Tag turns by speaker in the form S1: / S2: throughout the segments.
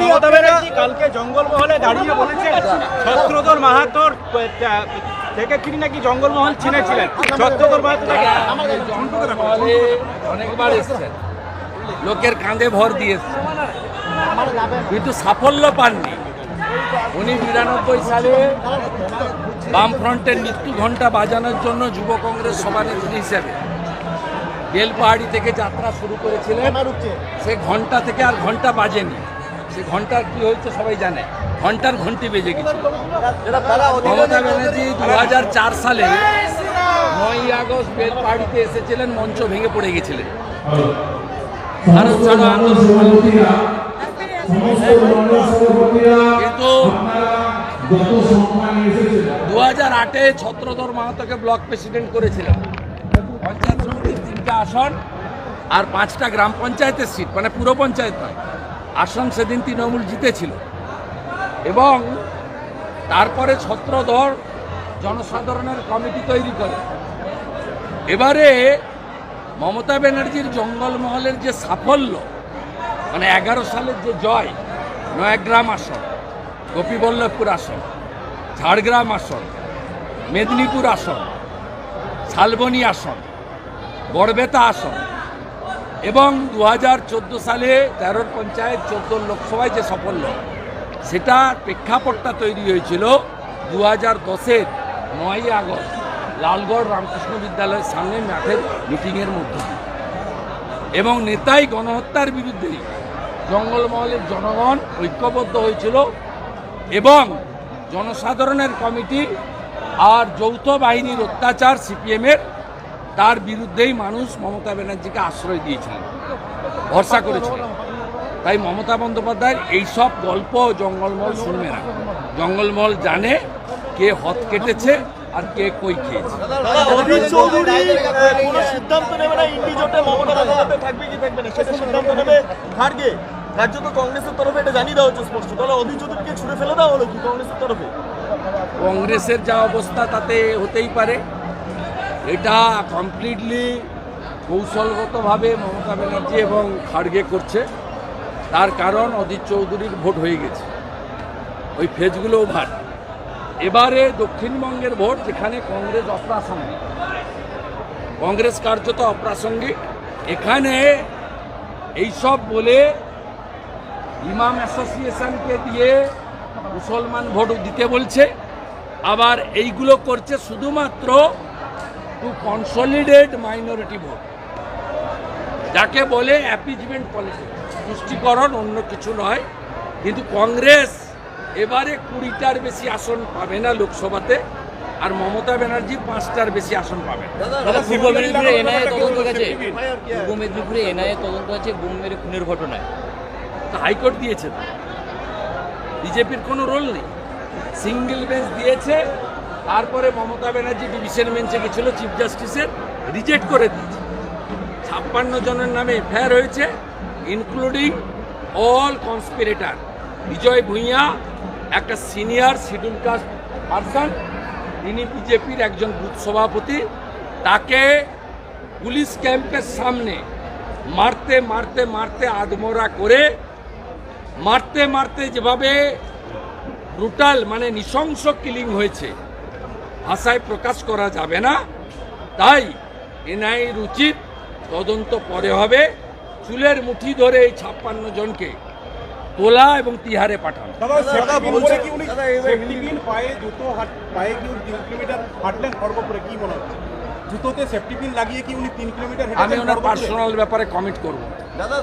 S1: নিয়ে
S2: মমতা ব্যানার্জি কালকে জঙ্গলমহলে দাঁড়িয়ে বলেছেন ছত্রধর মাহাতোর থেকে তিনি নাকি জঙ্গলমহল ছিনেছিলেন ছত্রধর মাহাতো
S3: অনেকবার এসছেন। লোকের কাঁধে ভর দিয়েছে। কিন্তু সাফল্য পাননি। উনি বিরানব্বই সালে বামফ্রন্টের মৃত্যু ঘণ্টা বাজানোর জন্য যুব কংগ্রেস সভানেত্রী হিসেবে বেলপাহাড়ি থেকে যাত্রা শুরু করেছিলেন। সে ঘণ্টা থেকে আর ঘণ্টা বাজেনি। সে ঘণ্টার কি হয়েছে সবাই জানে। ঘণ্টার ঘন্টি বেজে গেছিল। মমতা ব্যানার্জি দু হাজার চার সালে নয়ই আগস্ট বেলপাহাড়িতে এসেছিলেন মঞ্চ ভেঙে পড়ে গেছিলেন। ভারত ছাড়ো আন্দোলন কিন্তু দু হাজার আটে ছত্রধর মাহাতোকে ব্লক প্রেসিডেন্ট করেছিলেন পঞ্চায়েত সমিতির তিনটা আসন আর পাঁচটা গ্রাম পঞ্চায়েতের সিট মানে পুরো পঞ্চায়েত নয়। আসন সেদিন তৃণমূল জিতেছিল। এবং তারপরে ছত্রধর জনসাধারণের কমিটি তৈরি করে। এবারে মমতা ব্যানার্জির জঙ্গলমহলের যে সাফল্য মানে এগারো সালের যে জয়, নয়াগ্রাম আসন, গোপীবল্লভপুর আসন, ঝাড়গ্রাম আসন, মেদিনীপুর আসন, শালবনী আসন গড়বেতা আসন এবং দু হাজার চোদ্দ সালে তেরোর পঞ্চায়েত চোদ্দ লোকসভায় যে সাফল্য সেটার প্রেক্ষাপটটা তৈরি হয়েছিল দু হাজার দশের নয়ই আগস্ট লালগড় রামকৃষ্ণ বিদ্যালয়ের সামনে মাঠের মিটিংয়ের মধ্যে। এবং নেতাই গণহত্যার বিরুদ্ধে জঙ্গলমহলের জনগণ ঐক্যবদ্ধ হয়েছিল এবং জনসাধারণের কমিটি আর যৌথ বাহিনীর অত্যাচার সিপিএমের তার বিরুদ্ধেই মানুষ মমতা ব্যানার্জিকে আশ্রয় দিয়েছিলেন। ভরসা করেছিলেন। তাই মমতা বন্দ্যোপাধ্যায়ের এইসব গল্প জঙ্গলমহল শুনবে না। জঙ্গলমহল জানে কে হত কেটেছে আর কে কই খেয়েছে।
S1: অধীর চৌধুরী আহ, কোনো সিদ্ধান্ত নেবে না ইন্ডি জোটে মমতা থাকবে কি থাকবে না? সেটা সিদ্ধান্ত নেবে খার্গে। রাজ্য তো কংগ্রেসের তরফে এটা জানিয়ে দেওয়া হচ্ছে তাহলে অধীর চৌধুরীকে ছুড়ে ফেলে দেওয়া হলো কংগ্রেসের তরফে?
S3: কংগ্রেসের যা অবস্থা তাতে হতেই পারে। এটা কমপ্লিটলি কৌশলগতভাবে মমতা ব্যানার্জি এবং খাড়গে করছে। তার কারণ অজিত চৌধুরীর ভোট হয়ে গেছে। ওই ফেজগুলো ওভার। এবারে দক্ষিণবঙ্গের ভোট, যেখানে কংগ্রেস অপ্রাসঙ্গিক। কংগ্রেস কার্যত অপ্রাসঙ্গিক। এখানে এইসব বলে ইমাম অ্যাসোসিয়েশনকে দিয়ে মুসলমান ভোট দিতে বলছে। আবার এইগুলো করছে শুধুমাত্র টু কনসলিডেট মাইনরিটি ভোট যাকে বলে অ্যাপিজমেন্ট পলিসি তুষ্টিকরণ অন্য কিছু নয় কিন্তু কংগ্রেস এবারে কুড়িটার বেশি আসন পাবে না লোকসভাতে আর মমতা ব্যানার্জি পাঁচটার বেশি আসন পাবে
S4: দাদা পূর্ব মেদিনীপুরে এনআইএ তদন্ত গেছে পূর্ব মেদিনীপুরে এনআইএ তদন্ত আছে খুনের ঘটনায়।
S3: তা হাইকোর্ট দিয়েছে। বিজেপির কোনো রোল নেই। সিঙ্গেল বেঞ্চ দিয়েছে তারপরে মমতা ব্যানার্জি ডিভিশন বেঞ্চে গেছিল চিফ জাস্টিসের রিজেক্ট করে দিয়েছে। ছাপ্পান্ন জনের নামে এফআইআর হয়েছে including all conspirator Bijoy Bhuiyan, একটা সিনিয়র শিডিউল কাস্ট পারসন তিনি বিজেপির একজন বুথ সভাপতি। তাকে পুলিশ ক্যাম্পের সামনে মারতে মারতে মারতে আদমরা করে, মারতে মারতে যেভাবে ব্রুটাল মানে নৃশংস কিলিং হয়েছে। ভাষায় প্রকাশ করা যাবে না। তাই এনআইএর উচিত তদন্ত পরে হবে। চুলের মুঠি ধরে এই ছাপ্পান্ন জনকে তোলা এবং তিহারে পাঠানো।
S2: দাদা সেফটি
S1: বলছে
S2: বলছে কি উনি
S1: দাদা, এবার
S2: সেফটি পিন পায়ে জুতো হাট পায়ে কি তিন কিলোমিটার হাঁটলেন? খড়গপুরে কি হচ্ছে? জুতোতে সেফটি পিন লাগিয়ে কি উনি তিন কিলোমিটার
S3: আমি ওনার? পার্সোনাল ব্যাপারে কমেন্ট করব।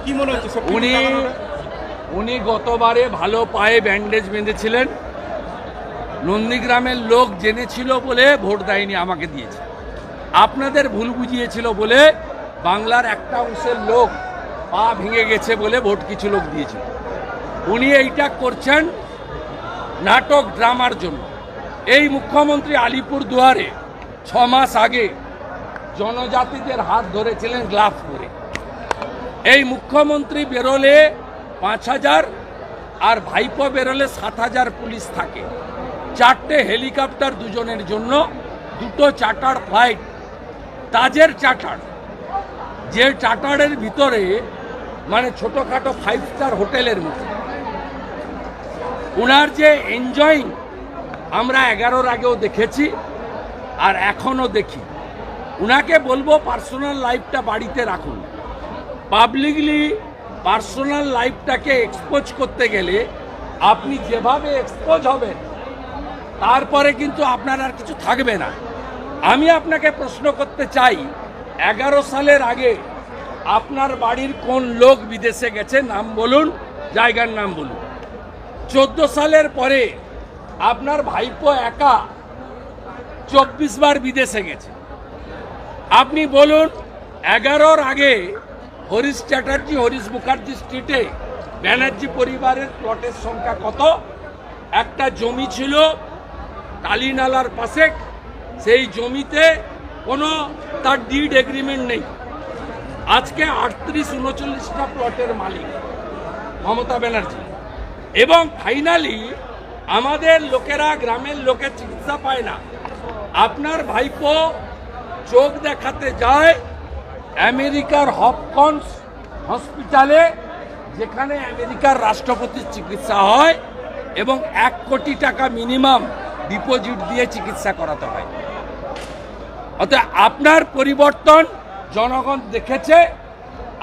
S2: কি মনে হচ্ছে
S3: উনি উনি গতবারে ভালো পায়ে ব্যান্ডেজ বেঁধেছিলেন। নন্দীগ্রামের লোক জেনেছিল বলে ভোট দেয়নি, আমাকে দিয়েছে। আপনাদের ভুল বুঝিয়েছিল বলে বাংলার একটা অংশের লোক পা ভেঙে গেছে বলে ভোট কিছু লোক দিয়েছিল। উনি এইটা করছেন নাটক, ড্রামার জন্য। এই মুখ্যমন্ত্রী আলিপুর দুয়ারে ছ মাস আগে জনজাতিদের হাত ধরেছিলেন গ্লাভ করে এই মুখ্যমন্ত্রী বেরোলে পাঁচ হাজার আর ভাইপো বেরোলে সাত হাজার পুলিশ থাকে। চারটে হেলিকপ্টার দুজনের জন্য, দুটো চার্টার ফ্লাইট, তাজের চার্টার। যে চার্টারের ভিতরে মানে ছোটোখাটো ফাইভ স্টার হোটেলের মতো। ওনার যে এনজয়িং আমরা এগারোর আগেও দেখেছি, আর এখনও দেখি। উনাকে বলব পার্সোনাল লাইফটা বাড়িতে রাখুন। পাবলিকলি পার্সোনাল লাইফটাকে এক্সপোজ করতে গেলে আপনি যেভাবে এক্সপোজ হবেন তারপরে কিন্তু আপনার আর কিছু থাকবে না। আমি আপনাকে প্রশ্ন করতে চাই, এগারো সালের আগে আপনার বাড়ির কোন লোক বিদেশে গেছে? নাম বলুন, জায়গার নাম বলুন। চোদ্দ সালের পরে আপনার ভাইপো একা চব্বিশ বার বিদেশে গেছে। আপনি বলুন, এগারোর আগে হরিশ চ্যাটার্জি, হরিশ মুখার্জি স্ট্রিটে ব্যানার্জি পরিবারের প্লটের সংখ্যা কত? একটা জমি ছিল কালীনালার পাশে সেই জমিতে কোনো তার ডিড এগ্রিমেন্ট নেই। আজকে আটত্রিশ উনচল্লিশটা প্লটের মালিক মমতা ব্যানার্জি। এবং ফাইনালি আমাদের লোকেরা, গ্রামের লোকের চিকিৎসা পায় না। আপনার ভাইপো চোখ দেখাতে যায় আমেরিকার হপকন্স হসপিটালে, যেখানে আমেরিকার রাষ্ট্রপতির চিকিৎসা হয় এবং এক কোটি টাকা মিনিমাম ডিপোজিট দিয়ে চিকিৎসা করাতে হয়। অর্থাৎ আপনার পরিবর্তন জনগণ দেখেছে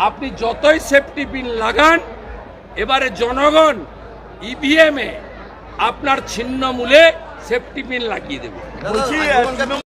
S3: আপনি যতই সেফটি পিন লাগান এবারে জনগণ ইভিএমে আপনার ছিন্নমূলে সেফটি পিন লাগিয়ে দেবে।